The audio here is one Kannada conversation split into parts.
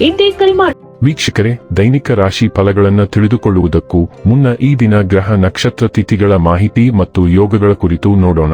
ಇಂದೇ ಕರೆ ಮಾಡಿ ವೀಕ್ಷಕರೇ, ದೈನಿಕ ರಾಶಿ ಫಲಗಳನ್ನು ತಿಳಿದುಕೊಳ್ಳುವುದಕ್ಕೂ ಮುನ್ನ ಈ ದಿನ ಗ್ರಹ ನಕ್ಷತ್ರ ತಿಥಿಗಳ ಮಾಹಿತಿ ಮತ್ತು ಯೋಗಗಳ ಕುರಿತು ನೋಡೋಣ.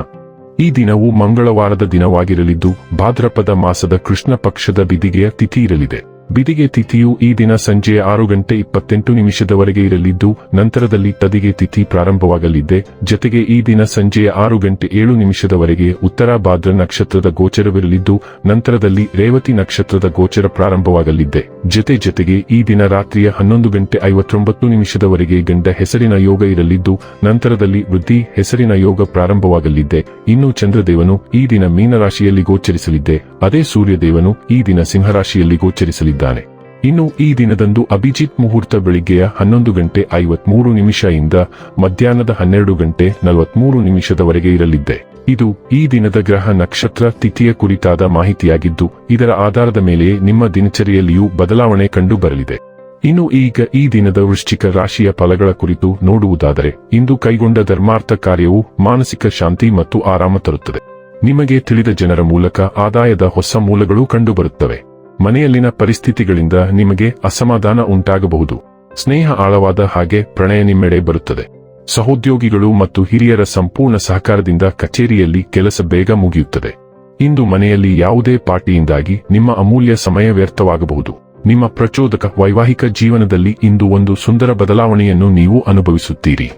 ಈ ದಿನವು ಮಂಗಳವಾರದ ದಿನವಾಗಿರಲಿದ್ದು, ಭಾದ್ರಪದ ಮಾಸದ ಕೃಷ್ಣ ಪಕ್ಷದ ಬಿದಿಗೆಯ ತಿಥಿ ಇರಲಿದೆ. ಬಿದಿಗೆ ತಿಥಿಯು ಈ ದಿನ ಸಂಜೆ ಆರು ಗಂಟೆ ಇಪ್ಪತ್ತೆಂಟು ನಿಮಿಷದವರೆಗೆ ಇರಲಿದ್ದು, ನಂತರದಲ್ಲಿ ತದಿಗೆ ತಿಥಿ ಪ್ರಾರಂಭವಾಗಲಿದೆ. ಜತೆಗೆ ಈ ದಿನ ಸಂಜೆ ಆರು ಗಂಟೆ ಏಳು ನಿಮಿಷದವರೆಗೆ ಉತ್ತರ ಭಾದ್ರ ನಕ್ಷತ್ರದ ಗೋಚರವಿರಲಿದ್ದು, ನಂತರದಲ್ಲಿ ರೇವತಿ ನಕ್ಷತ್ರದ ಗೋಚರ ಪ್ರಾರಂಭವಾಗಲಿದೆ. ಜತೆ ಜೊತೆಗೆ ಈ ದಿನ ರಾತ್ರಿಯ ಹನ್ನೊಂದು ಗಂಟೆ ಐವತ್ತೊಂಬತ್ತು ನಿಮಿಷದವರೆಗೆ ಗಂಡ ಹೆಸರಿನ ಯೋಗ ಇರಲಿದ್ದು, ನಂತರದಲ್ಲಿ ವೃದ್ಧಿ ಹೆಸರಿನ ಯೋಗ ಪ್ರಾರಂಭವಾಗಲಿದೆ. ಇನ್ನು ಚಂದ್ರದೇವನು ಈ ದಿನ ಮೀನರಾಶಿಯಲ್ಲಿ ಗೋಚರಿಸಲಿದ್ದೆ ಅದೇ ಸೂರ್ಯದೇವನು ಈ ದಿನ ಸಿಂಹರಾಶಿಯಲ್ಲಿ ಗೋಚರಿಸಲಿದ್ದಾನೆ. ಇನ್ನು ಈ ದಿನದಂದು ಅಭಿಜಿತ್ ಮುಹೂರ್ತ ಬೆಳಿಗ್ಗೆಯ ಹನ್ನೊಂದು ಗಂಟೆ ಐವತ್ಮೂರು ನಿಮಿಷ ಇಂದ ಮಧ್ಯಾಹ್ನದ ಹನ್ನೆರಡು ಗಂಟೆ ನಲವತ್ಮೂರು ನಿಮಿಷದವರೆಗೆ ಇರಲಿದ್ದೆ. ಇದು ಈ ದಿನದ ಗ್ರಹ ನಕ್ಷತ್ರ ತಿಥಿಯ ಕುರಿತಾದ ಮಾಹಿತಿಯಾಗಿದ್ದು, ಇದರ ಆಧಾರದ ಮೇಲೆಯೇ ನಿಮ್ಮ ದಿನಚರಿಯಲ್ಲಿಯೂ ಬದಲಾವಣೆ ಕಂಡು ಬರಲಿದೆ ಇನ್ನು ಈಗ ಈ ದಿನದ ವೃಶ್ಚಿಕ ರಾಶಿಯ ಫಲಗಳ ಕುರಿತು ನೋಡುವುದಾದರೆ, ಇಂದು ಕೈಗೊಂಡ ಧರ್ಮಾರ್ಥ ಕಾರ್ಯವು ಮಾನಸಿಕ ಶಾಂತಿ ಮತ್ತು ಆರಾಮ ತರುತ್ತದೆ. ನಿಮಗೆ ತಿಳಿದ ಜನರ ಮೂಲಕ ಆದಾಯದ ಹೊಸ ಮೂಲಗಳು ಕಂಡುಬರುತ್ತವೆ. ಮನೆಯಲ್ಲಿನ ಪರಿಸ್ಥಿತಿಗಳಿಂದ ನಿಮಗೆ ಅಸಮಾಧಾನ ಉಂಟಾಗಬಹುದು. ಸ್ನೇಹ ಆಳವಾದ ಹಾಗೆ ಪ್ರಣಯ ನಿಮ್ಮೆಡೆ ಬರುತ್ತದೆ. ಸಹೋದ್ಯೋಗಿಗಳು ಮತ್ತು ಹಿರಿಯರ ಸಂಪೂರ್ಣ ಸಹಕಾರದಿಂದ ಕಚೇರಿಯಲ್ಲಿ ಕೆಲಸ ಬೇಗ ಮುಗಿಯುತ್ತದೆ. ಇಂದು ಮನೆಯಲ್ಲಿ ಯಾವುದೇ ಪಾರ್ಟಿಯಿಂದಾಗಿ ನಿಮ್ಮ ಅಮೂಲ್ಯ ಸಮಯ ವ್ಯರ್ಥವಾಗಬಹುದು. ನಿಮ್ಮ ಪ್ರಚೋದಕ ವೈವಾಹಿಕ ಜೀವನದಲ್ಲಿ ಇಂದು ಒಂದು ಸುಂದರ ಬದಲಾವಣೆಯನ್ನು ನೀವು ಅನುಭವಿಸುತ್ತೀರಿ.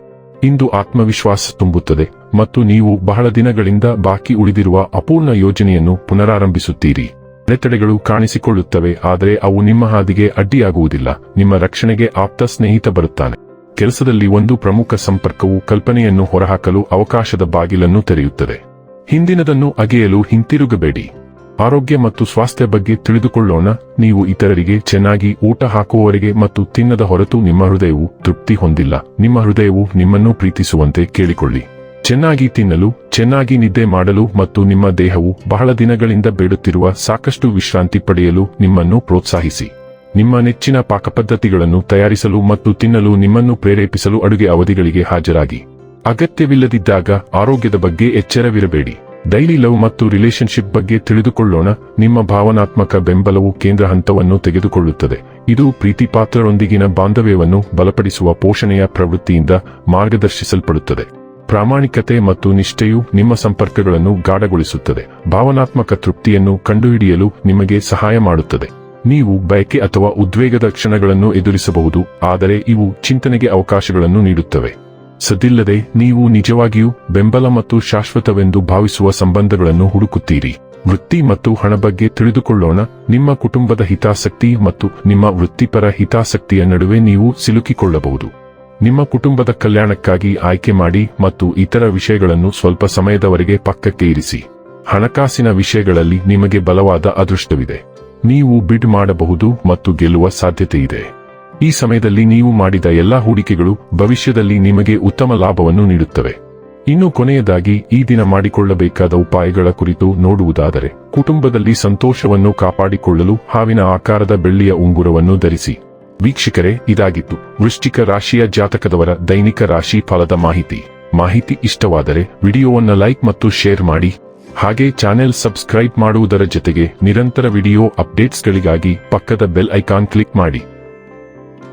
ಇಂದು ಆತ್ಮವಿಶ್ವಾಸ ತುಂಬುತ್ತದೆ ಮತ್ತು ನೀವು ಬಹಳ ದಿನಗಳಿಂದ ಬಾಕಿ ಉಳಿದಿರುವ ಅಪೂರ್ಣ ಯೋಜನೆಯನ್ನು ಪುನರಾರಂಭಿಸುತ್ತೀರಿ. ಅಡೆತಡೆಗಳು ಕಾಣಿಸಿಕೊಳ್ಳುತ್ತವೆ, ಆದರೆ ಅವು ನಿಮ್ಮ ಹಾದಿಗೆ ಅಡ್ಡಿಯಾಗುವುದಿಲ್ಲ, ನಿಮ್ಮ ರಕ್ಷಣೆಗೆ ಆಪ್ತ ಸ್ನೇಹಿತ ಬರುತ್ತಾನೆ. ಕೆಲಸದಲ್ಲಿ ಒಂದು ಪ್ರಮುಖ ಸಂಪರ್ಕವು ಕಲ್ಪನೆಯನ್ನು ಹೊರಹಾಕಲು ಅವಕಾಶದ ಬಾಗಿಲನ್ನು ತೆರೆಯುತ್ತದೆ. ಹಿಂದಿನದನ್ನು ಅಗೆಯಲು ಹಿಂತಿರುಗಬೇಡಿ. ಆರೋಗ್ಯ ಮತ್ತು ಸ್ವಾಸ್ಥ್ಯ ಬಗ್ಗೆ ತಿಳಿದುಕೊಳ್ಳೋಣ, ನೀವು ಇತರರಿಗೆ ಚೆನ್ನಾಗಿ ಊಟ ಹಾಕುವವರೆಗೆ ಮತ್ತು ತಿನ್ನದ ಹೊರತು ನಿಮ್ಮ ಹೃದಯವು ತೃಪ್ತಿ ಹೊಂದಿಲ್ಲ. ನಿಮ್ಮ ಹೃದಯವು ನಿಮ್ಮನ್ನು ಪ್ರೀತಿಸುವಂತೆ ಕೇಳಿಕೊಳ್ಳಿ. ಚೆನ್ನಾಗಿ ತಿನ್ನಲು, ಚೆನ್ನಾಗಿ ನಿದ್ದೆ ಮಾಡಲು ಮತ್ತು ನಿಮ್ಮ ದೇಹವು ಬಹಳ ದಿನಗಳಿಂದ ಬೇಡುತ್ತಿರುವ ಸಾಕಷ್ಟು ವಿಶ್ರಾಂತಿ ಪಡೆಯಲು ನಿಮ್ಮನ್ನು ಪ್ರೋತ್ಸಾಹಿಸಿ. ನಿಮ್ಮ ನೆಚ್ಚಿನ ಪಾಕಪದ್ಧತಿಗಳನ್ನು ತಯಾರಿಸಲು ಮತ್ತು ತಿನ್ನಲು ನಿಮ್ಮನ್ನು ಪ್ರೇರೇಪಿಸಲು ಅಡುಗೆ ಅವಧಿಗಳಿಗೆ ಹಾಜರಾಗಿ. ಅಗತ್ಯವಿಲ್ಲದಿದ್ದಾಗ ಆರೋಗ್ಯದ ಬಗ್ಗೆ ಎಚ್ಚರವಿರಬೇಡಿ. ಡೈಲಿ ಲವ್ ಮತ್ತು ರಿಲೇಶನ್ಶಿಪ್ ಬಗ್ಗೆ ತಿಳಿದುಕೊಳ್ಳೋಣ. ನಿಮ್ಮ ಭಾವನಾತ್ಮಕ ಬೆಂಬಲವು ಕೇಂದ್ರ ಹಂತವನ್ನು ತೆಗೆದುಕೊಳ್ಳುತ್ತದೆ. ಇದು ಪ್ರೀತಿಪಾತ್ರರೊಂದಿಗಿನ ಬಾಂಧವ್ಯವನ್ನು ಬಲಪಡಿಸುವ ಪೋಷಣೆಯ ಪ್ರವೃತ್ತಿಯಿಂದ ಮಾರ್ಗದರ್ಶಿಸಲ್ಪಡುತ್ತದೆ. ಪ್ರಾಮಾಣಿಕತೆ ಮತ್ತು ನಿಷ್ಠೆಯು ನಿಮ್ಮ ಸಂಪರ್ಕಗಳನ್ನು ಗಾಢಗೊಳಿಸುತ್ತದೆ. ಭಾವನಾತ್ಮಕ ತೃಪ್ತಿಯನ್ನು ಕಂಡುಹಿಡಿಯಲು ನಿಮಗೆ ಸಹಾಯ ಮಾಡುತ್ತದೆ. ನೀವು ಬಯಕೆ ಅಥವಾ ಉದ್ವೇಗದ ಕ್ಷಣಗಳನ್ನು ಎದುರಿಸಬಹುದು, ಆದರೆ ಇವು ಚಿಂತನೆಗೆ ಅವಕಾಶಗಳನ್ನು ನೀಡುತ್ತವೆ. ಸದ್ದಿಲ್ಲದೆ ನೀವು ನಿಜವಾಗಿಯೂ ಬೆಂಬಲ ಮತ್ತು ಶಾಶ್ವತವೆಂದು ಭಾವಿಸುವ ಸಂಬಂಧಗಳನ್ನು ಹುಡುಕುತ್ತೀರಿ. ವೃತ್ತಿ ಮತ್ತು ಹಣ ಬಗ್ಗೆ ತಿಳಿದುಕೊಳ್ಳೋಣ. ನಿಮ್ಮ ಕುಟುಂಬದ ಹಿತಾಸಕ್ತಿ ಮತ್ತು ನಿಮ್ಮ ವೃತ್ತಿಪರ ಹಿತಾಸಕ್ತಿಯ ನಡುವೆ ನೀವು ಸಿಲುಕಿಕೊಳ್ಳಬಹುದು. ನಿಮ್ಮ ಕುಟುಂಬದ ಕಲ್ಯಾಣಕ್ಕಾಗಿ ಆಯ್ಕೆ ಮಾಡಿ ಮತ್ತು ಇತರ ವಿಷಯಗಳನ್ನು ಸ್ವಲ್ಪ ಸಮಯದವರೆಗೆ ಪಕ್ಕಕ್ಕೆ ಇರಿಸಿ. ಹಣಕಾಸಿನ ವಿಷಯಗಳಲ್ಲಿ ನಿಮಗೆ ಬಲವಾದ ಅದೃಷ್ಟವಿದೆ. ನೀವು ಬಿಡ್ ಮಾಡಬಹುದು ಮತ್ತು ಗೆಲ್ಲುವ ಸಾಧ್ಯತೆಯಿದೆ. ಈ ಸಮಯದಲ್ಲಿ ನೀವು ಮಾಡಿದ ಎಲ್ಲಾ ಹೂಡಿಕೆಗಳು ಭವಿಷ್ಯದಲ್ಲಿ ನಿಮಗೆ ಉತ್ತಮ ಲಾಭವನ್ನು ನೀಡುತ್ತವೆ. ಇನ್ನು ಕೊನೆಯದಾಗಿ, ಈ ದಿನ ಮಾಡಿಕೊಳ್ಳಬೇಕಾದ ಉಪಾಯಗಳ ಕುರಿತು ನೋಡುವುದಾದರೆ, ಕುಟುಂಬದಲ್ಲಿ ಸಂತೋಷವನ್ನು ಕಾಪಾಡಿಕೊಳ್ಳಲು ಹಾವಿನ ಆಕಾರದ ಬೆಳ್ಳಿಯ ಉಂಗುರವನ್ನು ಧರಿಸಿ. ವೀಕ್ಷಕರೇ, ಇದಾಗಿತ್ತು. ವೃಶ್ಚಿಕ ರಾಶಿಯ ಜಾತಕದವರ ದೈನಿಕ ರಾಶಿ ಫಲದ ಮಾಹಿತಿ. ಮಾಹಿತಿ ಇಷ್ಟವಾದರೆ, ವಿಡಿಯೋವನ್ನು ಲೈಕ್ ಮತ್ತು ಶೇರ್ ಮಾಡಿ. ಹಾಗೆ ಚಾನೆಲ್ ಸಬ್ಸ್ಕ್ರೈಬ್ ಮಾಡುವುದರ ಜೊತೆಗೆ ನಿರಂತರ ವಿಡಿಯೋ ಅಪ್ಡೇಟ್ಸ್ಗಳಿಗಾಗಿ ಪಕ್ಕದ ಬೆಲ್ ಐಕಾನ್ ಕ್ಲಿಕ್ ಮಾಡಿ.